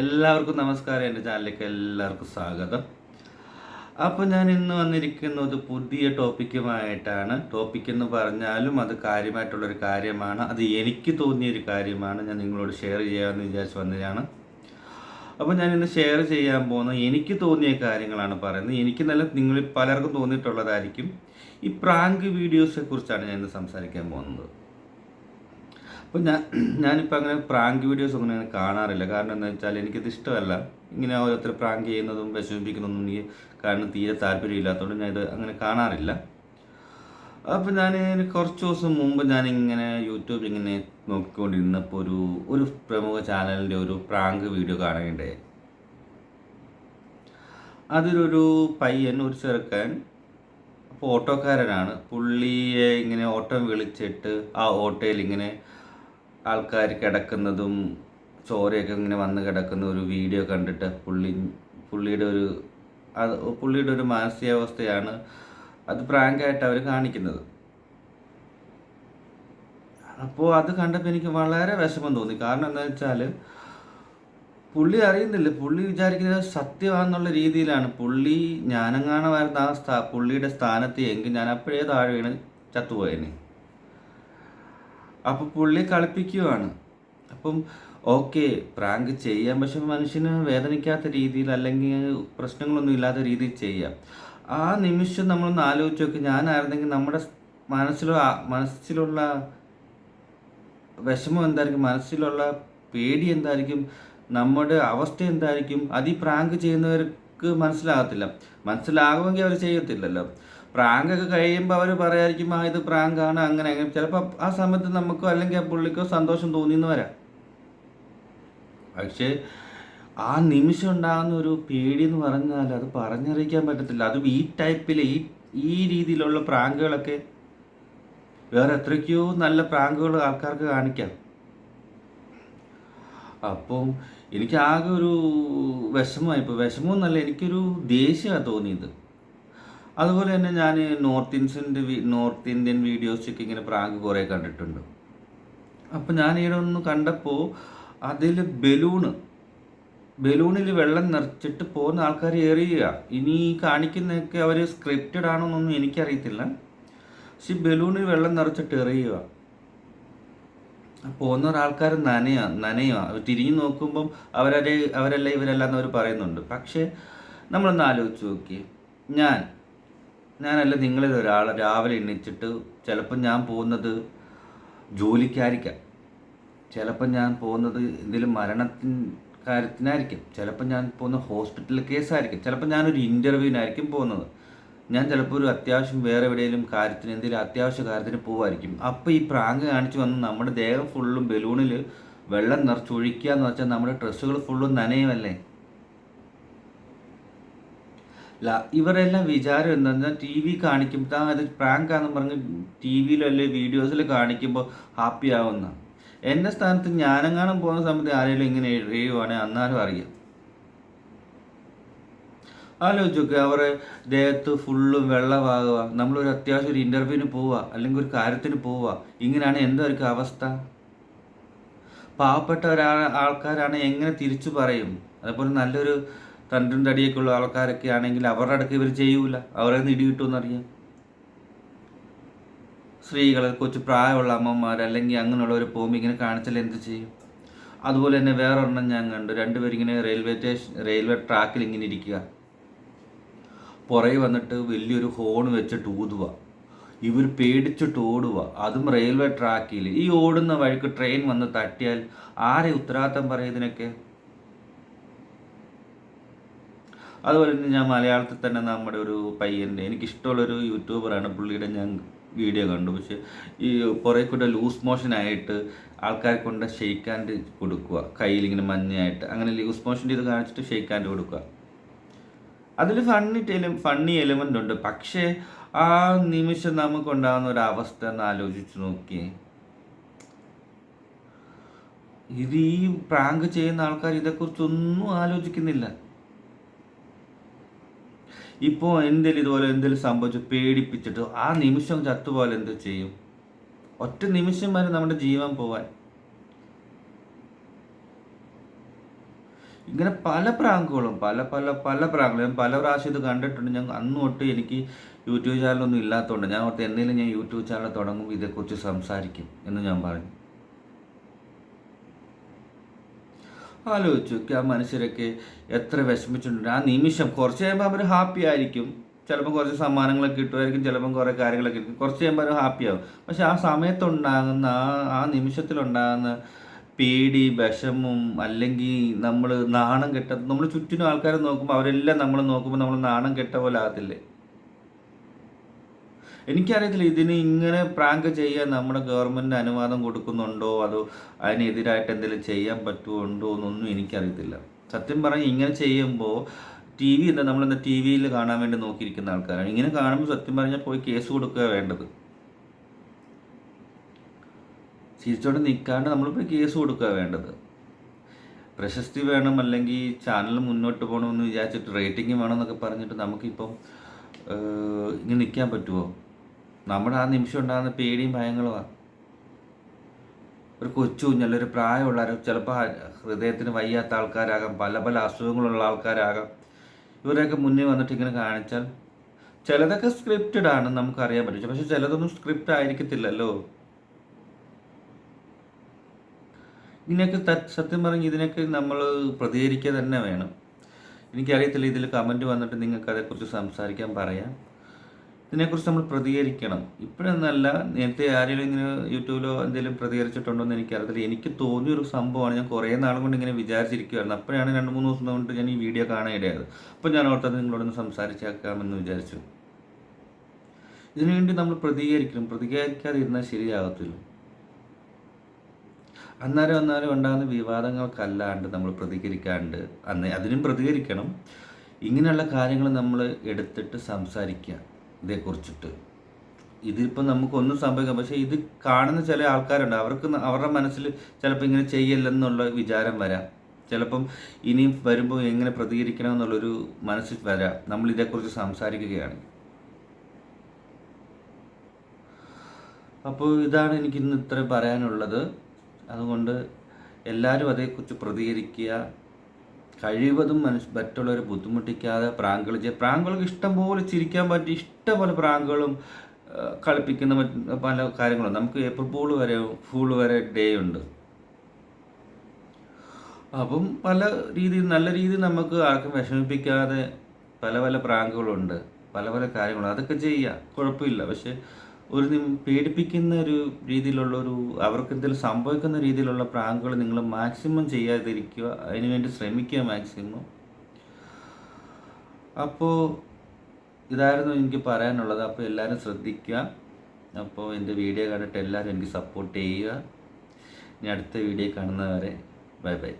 എല്ലാവർക്കും നമസ്കാരം. എന്റെ ചാനലിലേക്ക് എല്ലാവർക്കും സ്വാഗതം. അപ്പോൾ ഞാൻ ഇന്ന് വന്നിരിക്കുന്നത് പുതിയ ടോപ്പിക്കുമായിട്ടാണ്. ടോപ്പിക് എന്ന് പറഞ്ഞാലും അത് കാര്യമായിട്ടുള്ളൊരു കാര്യമാണ്. അത് എനിക്ക് തോന്നിയൊരു കാര്യമാണ്. ഞാൻ നിങ്ങളോട് ഷെയർ ചെയ്യാമെന്ന് വിചാരിച്ച് വന്നതാണ്. അപ്പോൾ ഞാൻ ഇന്ന് ഷെയർ ചെയ്യാൻ പോകുന്ന എനിക്ക് തോന്നിയ കാര്യങ്ങളാണ് പറയുന്നത്. എനിക്ക് നല്ല നിങ്ങൾ പലർക്കും തോന്നിയിട്ടുള്ളതായിരിക്കും ഈ പ്രാങ്ക് വീഡിയോസെ കുറിച്ചാണ് ഞാൻ ഇന്ന് സംസാരിക്കാൻ പോകുന്നത്. അപ്പോൾ ഞാൻ ഞാനിപ്പോൾ അങ്ങനെ പ്രാങ്ക് വീഡിയോസ് അങ്ങനെ കാണാറില്ല. കാരണം എന്താ വെച്ചാൽ എനിക്കത് ഇഷ്ടമല്ല. ഇങ്ങനെ ഓരോരുത്തർ പ്രാങ്ക് ചെയ്യുന്നതും വിഷമിപ്പിക്കുന്നതും എനിക്ക് കാരണം തീരെ താല്പര്യമില്ലാത്തതുകൊണ്ട് ഞാൻ ഇത് അങ്ങനെ കാണാറില്ല. അപ്പോൾ ഞാൻ കുറച്ച് ദിവസം മുമ്പ് ഇങ്ങനെ യൂട്യൂബിൽ ഇങ്ങനെ നോക്കിക്കൊണ്ടിരുന്നപ്പോൾ ഒരു ഒരു പ്രമുഖ ചാനലിന്റെ ഒരു പ്രാങ്ക് വീഡിയോ കാണുകയുണ്ടായി അതിലൊരു പയ്യൻ ഒരു ചെറുക്കൻ ഓട്ടോക്കാരനാണ്. പുള്ളിയെ ഇങ്ങനെ ഓട്ടം വിളിച്ചിട്ട് ആ ഓട്ടോയിൽ ഇങ്ങനെ ആൾക്കാർ കിടക്കുന്നതും ചോരയൊക്കെ ഇങ്ങനെ വന്ന് കിടക്കുന്ന ഒരു വീഡിയോ കണ്ടിട്ട് പുള്ളി പുള്ളിയുടെ ഒരു അത് പുള്ളിയുടെ ഒരു മാനസികാവസ്ഥയാണ് അത് പ്രാങ്കായിട്ട് അവർ കാണിക്കുന്നത്. അപ്പോൾ അത് കണ്ടപ്പോൾ എനിക്ക് വളരെ വിഷമം തോന്നി. കാരണം എന്താ വെച്ചാൽ പുള്ളി അറിയുന്നില്ല. പുള്ളി വിചാരിക്കുന്നത് സത്യമാണെന്നുള്ള രീതിയിലാണ്. പുള്ളി ഞാനെങ്ങാണമായിരുന്നു ആ സ്ഥാ പുള്ളിയുടെ സ്ഥാനത്ത് എങ്കിൽ ഞാൻ അപ്പോഴേ താഴെ വീണ് ചത്തുപോയേനെ. അപ്പോൾ പുള്ളി കളിപ്പിക്കുവാണ്. അപ്പം ഓക്കെ പ്രാങ്ക് ചെയ്യാം. പക്ഷെ മനുഷ്യന് വേദനിക്കാത്ത രീതിയിൽ അല്ലെങ്കിൽ പ്രശ്നങ്ങളൊന്നും ഇല്ലാത്ത രീതിയിൽ ചെയ്യാം. ആ നിമിഷം നമ്മളൊന്ന് ആലോചിച്ച് നോക്കി. ഞാനായിരുന്നെങ്കിൽ നമ്മുടെ മനസ്സിലോ മനസ്സിലുള്ള വിഷമം എന്തായിരിക്കും? മനസ്സിലുള്ള പേടി എന്തായിരിക്കും? നമ്മുടെ അവസ്ഥ എന്തായിരിക്കും? അത് ഈ പ്രാങ്ക് ചെയ്യുന്നവർക്ക് മനസ്സിലാകത്തില്ല. മനസ്സിലാകുമെങ്കിൽ അവർ ചെയ്യത്തില്ലല്ലോ. പ്രാങ്ക് ഒക്കെ കഴിയുമ്പോൾ അവർ പറയായിരിക്കും ആ ഇത് പ്രാങ്കാണ് അങ്ങനെ അങ്ങനെ. ചിലപ്പോൾ ആ സമയത്ത് നമുക്കോ അല്ലെങ്കിൽ ആ പുള്ളിക്കോ സന്തോഷം തോന്നിയെന്ന് വരാം. പക്ഷേ ആ നിമിഷം ഉണ്ടാകുന്ന ഒരു പേടി എന്ന് പറഞ്ഞാൽ അത് പറഞ്ഞറിയിക്കാൻ പറ്റത്തില്ല. അതും ഈ ടൈപ്പിൽ ഈ ഈ രീതിയിലുള്ള പ്രാങ്കുകളൊക്കെ വേറെ എത്രയ്ക്കോ നല്ല പ്രാങ്കുകൾ ആൾക്കാർക്ക് കാണിക്കാം. അപ്പം എനിക്ക് ആകെ ഒരു വിഷമമായി. ഇപ്പോൾ വിഷമമൊന്നല്ല എനിക്കൊരു ദേഷ്യമാണ് തോന്നിയത്. അതുപോലെ തന്നെ ഞാൻ നോർത്ത് ഇന്ത്യന്റെ നോർത്ത് ഇന്ത്യൻ വീഡിയോസൊക്കെ ഇങ്ങനെ പ്രാങ്ക് കുറേ കണ്ടിട്ടുണ്ട്. അപ്പോൾ ഞാൻ ഇവിടെ ഒന്ന് കണ്ടപ്പോൾ അതിൽ ബലൂണ് ബലൂണിൽ വെള്ളം നിറച്ചിട്ട് പോകുന്ന ആൾക്കാർ എറിയുക ഇനി കാണിക്കുന്നതൊക്കെ അവർ സ്ക്രിപ്റ്റഡ് ആണോ എന്നൊന്നും എനിക്കറിയത്തില്ല. പക്ഷെ ബലൂണിൽ വെള്ളം നിറച്ചിട്ട് എറിയുക പോകുന്ന ഒരാൾക്കാർ നനയ നനയുക അവർ തിരിഞ്ഞു നോക്കുമ്പം അവരെ അവരല്ല ഇവരല്ല എന്നവർ പറയുന്നുണ്ട്. പക്ഷേ നമ്മളൊന്ന് ആലോചിച്ച് നോക്കി ഞാൻ ഞാനല്ല നിങ്ങളിൽ ഒരാൾ രാവിലെ എണ്ണിച്ചിട്ട് ചിലപ്പോൾ ഞാൻ പോകുന്നത് ജോലിക്കായിരിക്കാം. ചിലപ്പോൾ ഞാൻ പോകുന്നത് എന്തെങ്കിലും മരണത്തിൻ കാര്യത്തിനായിരിക്കും. ചിലപ്പോൾ ഞാൻ പോകുന്ന ഹോസ്പിറ്റൽ കേസായിരിക്കും. ചിലപ്പോൾ ഞാനൊരു ഇന്റർവ്യൂവിനായിരിക്കും പോകുന്നത്. ഞാൻ ചിലപ്പോൾ ഒരു അത്യാവശ്യം വേറെ എവിടെയെങ്കിലും കാര്യത്തിന് എന്തെങ്കിലും അത്യാവശ്യ കാര്യത്തിന് പോവായിരിക്കും. അപ്പോൾ ഈ പ്രാങ്ക് കാണിച്ച് വന്ന് നമ്മുടെ ദേഹം ഫുള്ളും ബലൂണിൽ വെള്ളം നിറച്ചൊഴിക്കുക എന്ന് വെച്ചാൽ നമ്മുടെ ഡ്രസ്സുകൾ ഫുള്ളും നനയുമല്ലേ? ല ഇവരെല്ലാം വിചാരം എന്താ ടി വി കാണിക്കുമ്പോൾ അത് ആണെന്ന് പറഞ്ഞ് ടി വിയിലോ അല്ലെങ്കിൽ വീഡിയോസിൽ കാണിക്കുമ്പോൾ ഹാപ്പി ആവുന്ന. എന്റെ സ്ഥാനത്ത് ഞാനെങ്ങാനും പോകുന്ന സമയത്ത് ആരെങ്കിലും ഇങ്ങനെ എഴുതുവാണെങ്കിൽ അന്നാലും അറിയാം. ആലോചിച്ച് അവർ ദേഹത്ത് ഫുള്ളും വെള്ളമാകുക. നമ്മളൊരു അത്യാവശ്യം ഒരു ഇന്റർവ്യൂവിന് പോവുക അല്ലെങ്കിൽ ഒരു കാര്യത്തിന് പോവുക. ഇങ്ങനെയാണ് എന്തായിരിക്കും അവസ്ഥ. പാവപ്പെട്ട ഒരാ ആൾക്കാരാണ് എങ്ങനെ തിരിച്ചു പറയും? അതേപോലെ നല്ലൊരു തണ്ടും തടിയൊക്കെ ഉള്ള ആൾക്കാരൊക്കെ ആണെങ്കിൽ അവരുടെ അടുക്ക് ഇവർ ചെയ്യൂല. അവരെ നിടി കിട്ടുമെന്നറിയാം സ്ത്രീകൾ കൊച്ചു പ്രായമുള്ള അമ്മമാർ അല്ലെങ്കിൽ അങ്ങനെയുള്ളവർ പോകുമ്പോൾ ഇങ്ങനെ കാണിച്ചാൽ എന്ത് ചെയ്യും? അതുപോലെ തന്നെ വേറെ ഒരെണ്ണം ഞാൻ കണ്ടു. രണ്ടുപേരിങ്ങനെ റെയിൽവേ സ്റ്റേഷൻ റെയിൽവേ ട്രാക്കിൽ ഇങ്ങനെ ഇരിക്കുക പുറകെ വന്നിട്ട് വലിയൊരു ഹോൺ വെച്ചിട്ട് ഊതുക ഇവർ പേടിച്ചിട്ട് ഓടുക അതും റെയിൽവേ ട്രാക്കിൽ ഈ ഓടുന്ന വഴിക്ക് ട്രെയിൻ വന്ന് തട്ടിയാൽ ആരെ ഉത്തരവാദിത്തം പറയുന്നതിനൊക്കെ അതുപോലെ തന്നെ ഞാൻ മലയാളത്തിൽ തന്നെ നമ്മുടെ ഒരു പയ്യന്റെ എനിക്കിഷ്ടമുള്ളൊരു യൂട്യൂബറാണ് പുള്ളിയുടെ ഞാൻ വീഡിയോ കണ്ടു. പക്ഷേ ഈ കുറേ കൂടെ ലൂസ് മോഷനായിട്ട് ആൾക്കാരെ കൊണ്ട് ഷെയ്ക്ക് ഹാൻഡ് കൊടുക്കുക കയ്യിലിങ്ങനെ മഞ്ഞയായിട്ട്. അങ്ങനെ ലൂസ് മോഷൻ ചെയ്ത് കാണിച്ചിട്ട് ഷെയ്ക്ക് ഹാൻഡ് കൊടുക്കുക അതിൽ ഫണ്ണി ഫണ്ണി എലിമെന്റ് ഉണ്ട്. പക്ഷേ ആ നിമിഷം നമുക്കുണ്ടാകുന്ന ഒരു അവസ്ഥ എന്ന് ആലോചിച്ച് നോക്കി ഇത് ഈ പ്രാങ്ക് ചെയ്യുന്ന ആൾക്കാർ ഇതേക്കുറിച്ചൊന്നും ആലോചിക്കുന്നില്ല. ഇപ്പോൾ എന്തെങ്കിലും ഇതുപോലെ എന്തെങ്കിലും സംഭവിച്ചു? പേടിപ്പിച്ചിട്ട് ആ നിമിഷം ചത്തുപോലെ എന്ത് ചെയ്യും? ഒറ്റ നിമിഷം വരെ നമ്മുടെ ജീവൻ പോവാൻ. ഇങ്ങനെ പല പ്രാങ്കുകളും പല പല പല പ്രാങ്കുകളും ഞാൻ പല പ്രാവശ്യം ഇത് കണ്ടിട്ടുണ്ട്. ഞാൻ അന്ന് തൊട്ട് എനിക്ക് യൂട്യൂബ് ചാനലൊന്നും ഇല്ലാത്തതുകൊണ്ട് ഞാൻ ഓർത്ത് എന്തെങ്കിലും ഞാൻ യൂട്യൂബ് ചാനൽ തുടങ്ങും ഇതേക്കുറിച്ച് സംസാരിക്കും എന്ന് ഞാൻ പറഞ്ഞു ആലോചിച്ചു നോക്കി ആ മനുഷ്യരൊക്കെ എത്ര വിഷമിച്ചിട്ടുണ്ട്. ആ നിമിഷം കുറച്ച് കഴിയുമ്പോൾ അവർ ഹാപ്പി ആയിരിക്കും. ചിലപ്പോൾ കുറച്ച് സമ്മാനങ്ങളൊക്കെ കിട്ടുമായിരിക്കും ചിലപ്പം കുറേ കാര്യങ്ങളൊക്കെ കിട്ടും. കുറച്ച് കഴിയുമ്പോൾ അവർ ഹാപ്പി ആവും. പക്ഷെ ആ സമയത്തുണ്ടാകുന്ന ആ ആ നിമിഷത്തിലുണ്ടാകുന്ന പേടി വിഷമം അല്ലെങ്കിൽ നമ്മൾ നാണം കെട്ട നമ്മൾ ചുറ്റിനും ആൾക്കാരെ നോക്കുമ്പോൾ അവരെല്ലാം നമ്മൾ നോക്കുമ്പോൾ നമ്മൾ നാണം കെട്ട പോലെ ആകത്തില്ലേ? എനിക്കറിയത്തില്ല ഇതിന് ഇങ്ങനെ പ്രാങ്ക് ചെയ്യാൻ നമ്മുടെ ഗവൺമെന്റ് അനുവാദം കൊടുക്കുന്നുണ്ടോ? അതോ അതിനെതിരായിട്ട് എന്തെങ്കിലും ചെയ്യാൻ പറ്റുമുണ്ടോ എന്നൊന്നും എനിക്കറിയത്തില്ല. സത്യം പറഞ്ഞാൽ ഇങ്ങനെ ചെയ്യുമ്പോൾ ടി വി എന്താ നമ്മളെന്താ ടി വിയിൽ കാണാൻ വേണ്ടി നോക്കിയിരിക്കുന്ന ആൾക്കാരാണ്. ഇങ്ങനെ കാണുമ്പോൾ സത്യം പറഞ്ഞാൽ പോയി കേസ് കൊടുക്കുക വേണ്ടത്. ചിരിച്ചോണ്ട് നിൽക്കാണ്ട് നമ്മൾ പോയി കേസ് കൊടുക്കുക വേണ്ടത്. പ്രശസ്തി വേണം അല്ലെങ്കിൽ ചാനൽ മുന്നോട്ട് പോകണമെന്ന് വിചാരിച്ചിട്ട് റേറ്റിംഗ് വേണമെന്നൊക്കെ പറഞ്ഞിട്ട് നമുക്കിപ്പം ഇങ്ങനെ നിൽക്കാൻ പറ്റുമോ നമ്മുടെ ആ നിമിഷം ഉണ്ടാകുന്ന പേടിയും ഭയങ്ങളുമാണ് ഒരു കൊച്ചു കുഞ്ഞല്ല ഒരു പ്രായമുള്ള ചിലപ്പോൾ ഹൃദയത്തിന് വയ്യാത്ത ആൾക്കാരാകാം പല പല അസുഖങ്ങളുള്ള ആൾക്കാരാകാം. ഇവരെയൊക്കെ മുന്നിൽ വന്നിട്ട് ഇങ്ങനെ കാണിച്ചാൽ ചിലതൊക്കെ സ്ക്രിപ്റ്റഡ് ആണ് നമുക്കറിയാൻ പറ്റും. പക്ഷെ ചിലതൊന്നും സ്ക്രിപ്റ്റ് ആയിരിക്കത്തില്ലല്ലോ. ഇതിനൊക്കെ സത്യം പറഞ്ഞ് ഇതിനൊക്കെ നമ്മൾ പ്രതികരിക്കുക തന്നെ വേണം. എനിക്കറിയത്തില്ല ഇതിൽ കമന്റ് വന്നിട്ട് നിങ്ങൾക്ക് അതേക്കുറിച്ച് സംസാരിക്കാൻ പറയാം. ഇതിനെക്കുറിച്ച് നമ്മൾ പ്രതികരിക്കണം. ഇപ്പോഴൊന്നല്ല നേരത്തെ ആരെങ്കിലും ഇങ്ങനെ യൂട്യൂബിലോ എന്തെങ്കിലും പ്രതികരിച്ചിട്ടുണ്ടോ എന്ന് എനിക്കറിയത്തില്ല. എനിക്ക് തോന്നിയൊരു സംഭവമാണ്. ഞാൻ കുറേ നാളും കൊണ്ട് ഇങ്ങനെ വിചാരിച്ചിരിക്കുമായിരുന്നു അപ്പോഴാണ് രണ്ട് മൂന്ന് ദിവസം കൊണ്ട് ഞാൻ ഈ വീഡിയോ കാണാനിടയായത് അപ്പോൾ ഞാൻ ഓർത്തത് നിങ്ങളോടൊന്ന് സംസാരിച്ചേക്കാമെന്ന് വിചാരിച്ചു. ഇതിനുവേണ്ടി നമ്മൾ പ്രതികരിക്കണം. പ്രതികരിക്കാതിരുന്നാൽ ശരിയാകത്തില്ല അന്നേരം അന്നേരം ഉണ്ടാകുന്ന വിവാദങ്ങൾക്കല്ലാണ്ട് നമ്മൾ പ്രതികരിക്കാണ്ട് അന്ന് അതിനും പ്രതികരിക്കണം. ഇങ്ങനെയുള്ള കാര്യങ്ങൾ നമ്മൾ എടുത്തിട്ട് സംസാരിക്കുക. ഇതേക്കുറിച്ചിട്ട്. ഇതിപ്പോൾ നമുക്കൊന്നും സംഭവിക്കാം പക്ഷേ ഇത് കാണുന്ന ചില ആൾക്കാരുണ്ട്. അവർക്ക് അവരുടെ മനസ്സിൽ ചിലപ്പോൾ ഇങ്ങനെ ചെയ്യല്ലെന്നുള്ള വിചാരം വരാം. ചിലപ്പം ഇനിയും വരുമ്പോൾ എങ്ങനെ പ്രതികരിക്കണം എന്നുള്ളൊരു മനസ്സിൽ വരാം. നമ്മൾ ഇതേക്കുറിച്ച് സംസാരിക്കുകയാണ്. അപ്പോൾ ഇതാണ് എനിക്ക് ഇന്ന് ഇത്ര പറയാനുള്ളത്. അതുകൊണ്ട് എല്ലാവരും അതേക്കുറിച്ച് പ്രതികരിക്കുക. കഴിവതും മനുഷ്യ മറ്റുള്ളവരെ ബുദ്ധിമുട്ടിക്കാതെ പ്രാങ്കുകൾ ചെയ്യുക പ്രാങ്കുകൾക്ക് ഇഷ്ടം പോലെ ചിരിക്കാൻ പറ്റി ഇഷ്ടം പോലെ പ്രാങ്കുകളും കളിപ്പിക്കുന്ന പല കാര്യങ്ങളും നമുക്ക് ഏപ്രിൽ പൂൾ വരെ ഫൂൾ വരെ ഡേ ഉണ്ട്. അപ്പം പല രീതിയിൽ നല്ല രീതിയിൽ നമുക്ക് ആർക്കും വിഷമിപ്പിക്കാതെ പല പല പ്രാങ്കുകളുണ്ട്. പല പല കാര്യങ്ങളും അതൊക്കെ ചെയ്യുക കുഴപ്പമില്ല. പക്ഷെ ഒരു പേടിപ്പിക്കുന്ന ഒരു രീതിയിലുള്ള ഒരു അവർക്ക് എന്തെങ്കിലും സംഭവിക്കുന്ന രീതിയിലുള്ള പ്രാങ്കുകൾ നിങ്ങൾ മാക്സിമം ചെയ്യാതിരിക്കുക അതിനുവേണ്ടി ശ്രമിക്കുക മാക്സിമം അപ്പോൾ ഇതായിരുന്നു എനിക്ക് പറയാനുള്ളത്. അപ്പോൾ എല്ലാവരും ശ്രദ്ധിക്കുക. അപ്പോൾ എന്റെ വീഡിയോ കണ്ടിട്ട് എല്ലാവരും എനിക്ക് സപ്പോർട്ട് ചെയ്യുക. ഇനി അടുത്ത വീഡിയോ കാണുന്നവരെ ബൈ ബൈ